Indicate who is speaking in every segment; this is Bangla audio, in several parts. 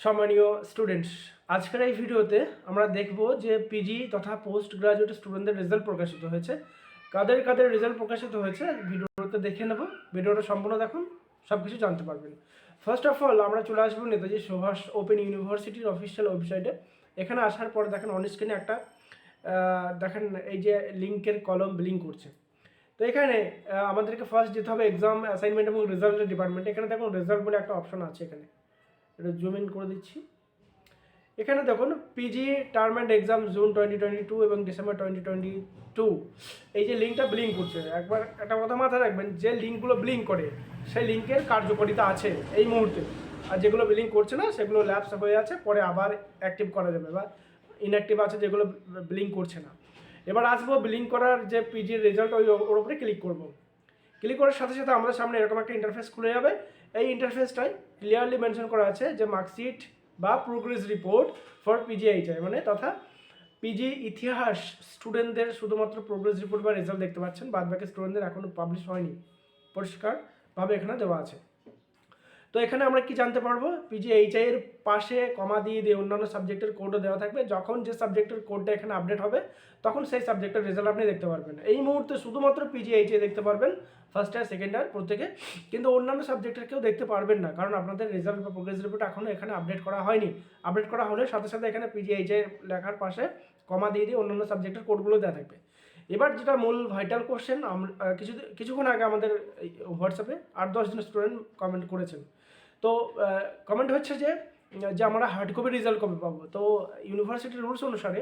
Speaker 1: সম্মানীয় স্টুডেন্টস আজকের এই ভিডিওতে আমরা দেখব যে পিজি তথা পোস্ট গ্রাজুয়েট স্টুডেন্টদের রেজাল্ট প্রকাশিত হয়েছে। কাদের কাদের রেজাল্ট প্রকাশিত হয়েছে ভিডিওতে দেখে নেব। ভিডিওটা সম্পূর্ণ দেখুন সব কিছু জানতে পারবেন। ফার্স্ট অফ অল আমরা চলে আসব নেতাজি সুভাষ ওপেন ইউনিভার্সিটির অফিসিয়াল ওয়েবসাইটে এখানে আসার পর দেখেন অন স্ক্রিনে একটা দেখেন এই যে লিঙ্কের কলম লিঙ্ক করছে। তো এখানে আমাদেরকে ফার্স্ট যেতে হবে এক্সাম অ্যাসাইনমেন্ট এবং রেজাল্টের ডিপার্টমেন্ট এখানে দেখুন রেজাল্ট বলে একটা অপশন আছে এখানে। এটা জুম ইন করে দিচ্ছি। এখানে দেখুন PG term and exam June twenty twenty two এবং ডিসেম্বর টোয়েন্টি টোয়েন্টি টু এই যে লিঙ্কটা ব্লিঙ্ক করছে, একবার একটা কথা মাথায় রাখবেন, যে লিঙ্কগুলো ব্লিঙ্ক করে, সেই লিঙ্কের কার্যকারিতা আছে এই মুহূর্তে। আর যেগুলো ব্লিঙ্ক করছে না, সেগুলো ল্যাপস হয়ে আছে, পরে আবার অ্যাক্টিভ করা যাবে বা ইনঅ্যাক্টিভ আছে, যেগুলো ব্লিঙ্ক করছে না। এবার আসব ব্লিঙ্ক করার যে পিজির রেজাল্ট ওই ওর উপরে ক্লিক করব। ক্লিক করার সাথে সাথে আমাদের সামনে এরকম একটা ইন্টারফেস খুলে যাবে। এই ইন্টারফেসটাই ক্লিয়ারলি মেনশন করা আছে যে মার্কশিট বা প্রোগ্রেস রিপোর্ট ফর পিজিআইচাই মানে তথা পিজি ইতিহাস স্টুডেন্টদের শুধুমাত্র প্রোগ্রেস রিপোর্ট বা রেজাল্ট দেখতে পাচ্ছেন। বাদ বাকি স্টুডেন্টদের এখনও পাবলিশ হয়নি। পরিষ্কারভাবে এখানে দেওয়া আছে। তো এখানে আমরা কি জানতে পারব? পিজিএইচআই এর পাশে কমা দিয়ে দিয়ে অন্যান্য সাবজেক্টের কোডও দেওয়া থাকবে। যখন যে সাবজেক্টের কোডটা এখানে আপডেট হবে, তখন সেই সাবজেক্টের রেজাল্ট আপনি দেখতে পারবেন। এই মুহূর্তে শুধুমাত্র পিজিএইচআই দেখতে পারবেন ফার্স্ট ইয়ার সেকেন্ড ইয়ার প্রত্যেকে। কিন্তু অন্যান্য সাবজেক্টের কেউ দেখতে পারবেন না, কারণ আপনাদের রেজাল্ট বা প্রোগ্রেস রিপোর্ট এখনও এখানে আপডেট করা হয়নি। আপডেট করা হলে সাথে সাথে এখানে পিজিএইচআই লেখার পাশে কমা দিয়ে দিয়ে অন্যান্য সাবজেক্টের কোডগুলো দেওয়া থাকবে। এবার যেটা মূল ভাইটাল কোশ্চেন আমরা কিছু কিছুক্ষণ আগে আমাদের হোয়াটসঅ্যাপে আট দশজন স্টুডেন্ট কমেন্ট করেছেন। তো কমেন্ট হচ্ছে যে যে আমরা হার্ড কপি রেজাল্ট কবে পাবো? তো ইউনিভার্সিটির রুলস অনুসারে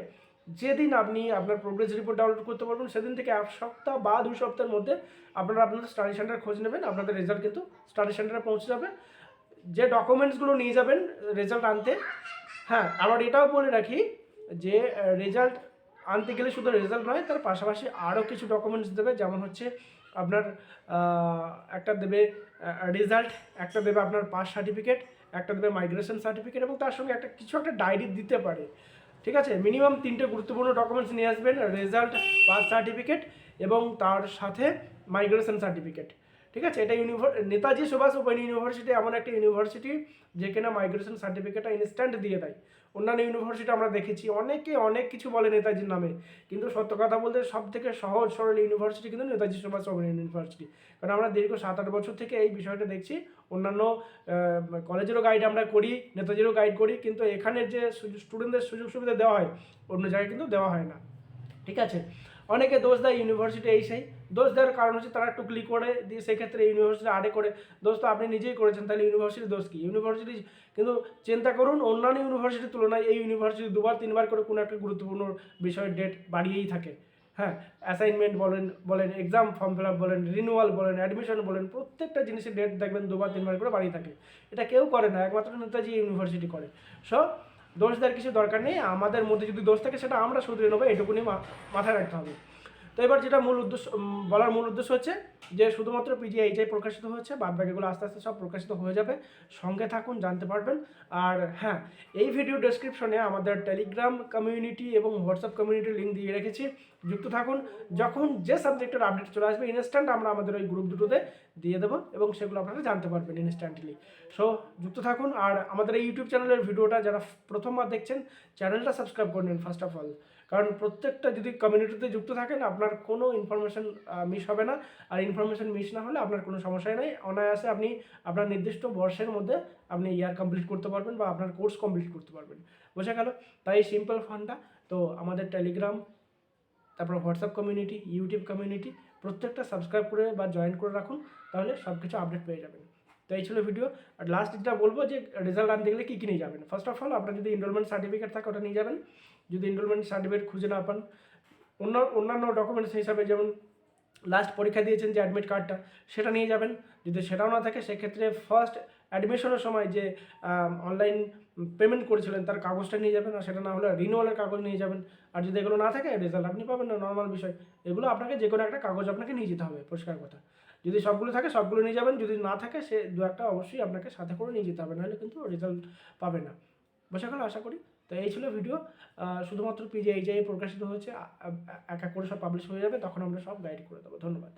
Speaker 1: যেদিন আপনি আপনার প্রোগ্রেস রিপোর্ট ডাউনলোড করতে পারবেন, সেদিন থেকে এক সপ্তাহ বা দুই সপ্তাহের মধ্যে আপনারা আপনাদের স্টাডি সেন্টার খোঁজ নেবেন, আপনাদের রেজাল্ট কিন্তু স্টাডি সেন্টারে পৌঁছে যাবে। যে ডকুমেন্টসগুলো নিয়ে যাবেন রেজাল্ট আনতে হ্যাঁ আবার এটাও বলে রাখি যে রেজাল্ট আনতে গেলে শুধু রেজাল্ট নয়, তার পাশাপাশি আরও কিছু ডকুমেন্টস দেবে। যেমন হচ্ছে আপনার একটা দেবে রেজাল্ট একটা দেবে আপনার পাস সার্টিফিকেট একটা দেবে মাইগ্রেশন সার্টিফিকেট এবং তার সঙ্গে একটা, কিছু একটা ডায়েরি দিতে পারে। ঠিক আছে? মিনিমাম তিনটে গুরুত্বপূর্ণ ডকুমেন্টস নিয়ে আসবেন রেজাল্ট পাস সার্টিফিকেট এবং তার সাথে মাইগ্রেশন সার্টিফিকেট ঠিক আছে? এটা ইউনিভার নেতাজি সুভাষ ওপেন ইউনিভার্সিটি এমন একটা ইউনিভার্সিটি যেখানে মাইগ্রেশন সার্টিফিকেটটা ইনস্ট্যান্ট দিয়ে দেয়। অন্যান্য ইউনিভার্সিটি আমরা দেখেছি, অনেকে অনেক কিছু বলে নেতাজির নামে। কিন্তু সত্য কথা বলতে সব থেকে সহজ, সরল ইউনিভার্সিটি কিন্তু নেতাজি সুভাষ ওপেন ইউনিভার্সিটি কারণ আমরা দীর্ঘ সাত আট বছর থেকে এই বিষয়টা দেখছি। অন্যান্য কলেজেরও গাইড আমরা করি, নেতাজিরও গাইড করি, কিন্তু এখানের যে স্টুডেন্টদের সুযোগ সুবিধা দেওয়া হয়, অন্য জায়গায় কিন্তু দেওয়া হয় না। ঠিক আছে? অনেকে দোষ দেয় ইউনিভার্সিটি এই সেই। দোষ দেওয়ার কারণ হচ্ছে তারা টুকলি করে দিয়ে সেক্ষেত্রে ইউনিভার্সিটি আড়ে করে। দোষ তো আপনি নিজেই করেছেন, তাহলে ইউনিভার্সিটির দোষ কী? ইউনিভার্সিটি কিন্তু চিন্তা করুন, অন্যান্য ইউনিভার্সিটির তুলনায় এই ইউনিভার্সিটি দুবার, তিনবার করে কোনো একটা গুরুত্বপূর্ণ বিষয়ের ডেট বাড়িয়েই থাকে। হ্যাঁ অ্যাসাইনমেন্ট বলেন বলেন এক্সাম ফর্ম ফিল আপ বলেন রিনিউয়াল বলেন অ্যাডমিশন বলেন, প্রত্যেকটা জিনিসের ডেট দেখবেন দুবার, তিনবার করে বাড়িয়ে থাকে। এটা কেউ করে না, একমাত্র নেতাজি ইউনিভার্সিটি করে। সো দোষ দেওয়ার কিছু দরকার নেই। আমাদের মধ্যে যদি দোষ থাকে, সেটা আমরা শুধরে নেব, এটুকুনি মাথায় রাখতে হবে। তো এবার যেটা মূল উদ্দেশ্য বলার মূল উদ্দেশ্য হচ্ছে যে শুধুমাত্র পিজিআইটাই প্রকাশিত হচ্ছে বাদ বাকিগুলো আস্তে আস্তে সব প্রকাশিত হয়ে যাবে। সঙ্গে থাকুন, জানতে পারবেন। আর হ্যাঁ এই ভিডিও ডেসক্রিপশনে আমাদের টেলিগ্রাম কমিউনিটি এবং হোয়াটসঅ্যাপ কমিউনিটির লিঙ্ক দিয়ে রেখেছি। যুক্ত থাকুন। যখন যে সাবজেক্টের আপডেট চলে আসবে ইনস্ট্যান্ট আমরা আমাদের ওই গ্রুপ দুটোতে দিয়ে দেবো এবং সেগুলো আপনারা জানতে পারবেন ইনস্ট্যান্টলি সো যুক্ত থাকুন। আর আমাদের এই ইউটিউব চ্যানেলের ভিডিওটা যারা প্রথমবার দেখছেন চ্যানেলটা সাবস্ক্রাইব করে নিন ফার্স্ট অফ অল কারণ প্রত্যেকটা যদি কমিউনিটিতে যুক্ত থাকেন, আপনার কোনো ইনফরমেশন মিস হবে না। আর ইনফরমেশন মিস না হলে আপনার কোনো সমস্যাই নেই। অনায়াসে আপনি আপনার নির্দিষ্ট বর্ষের মধ্যে আপনি ইয়ার কমপ্লিট করতে পারবেন বা আপনার কোর্স কমপ্লিট করতে পারবেন। বোঝা গেল? তাই সিম্পল ফান্ডা তো আমাদের টেলিগ্রাম তারপর হোয়াটসঅ্যাপ কমিউনিটি ইউটিউব কমিউনিটি প্রত্যেকটা সাবস্ক্রাইব করে বা জয়েন করে রাখুন। তাহলে সব কিছু আপডেট পেয়ে যাবেন। তো এই ছিল ভিডিও আর লাস্ট যেটা বলব যে রেজাল্ট আনতে গেলে কী কী নিয়ে যাবেন? ফার্স্ট অফ অল আপনার যদি এনরোলমেন্ট সার্টিফিকেট থাকে, ওটা নিয়ে যাবেন। যদি এনরোলমেন্ট সার্টিফিকেট খুঁজে না পান, অন্য, অন্যান্য ডকুমেন্টস হিসাবে যেমন লাস্ট পরীক্ষা দিয়েছেন যে অ্যাডমিট কার্ডটা সেটা নিয়ে যাবেন। যদি সেটাও না থাকে, সেক্ষেত্রে ফার্স্ট অ্যাডমিশনের সময় যে অনলাইন পেমেন্ট করেছিলেন, তার কাগজটা নিয়ে যাবেন। আর সেটা না হলে রিনিউয়ালের কাগজ নিয়ে যাবেন। আর যদি এগুলো না থাকে রেজাল্ট আপনি পাবেন না। নর্মাল বিষয়। এগুলো আপনাকে যে কোনো একটা কাগজ আপনাকে নিয়ে যেতে হবে, পরিষ্কার কথা। যদি সবগুলো থাকে, সবগুলো নিয়ে যাবেন। যদি না থাকে, সে দু একটা অবশ্যই আপনাকে সাথে করে নিয়ে যেতে হবে, নাহলে কিন্তু রেজাল্ট পাবে না। বসে গেল আশা করি। তো এই ছিল ভিডিও শুধুমাত্র পিজিআই প্রকাশিত হয়েছে এক এক করে সব পাবলিশ হয়ে যাবে, তখন আমরা সব গাইড করে দেবো। ধন্যবাদ।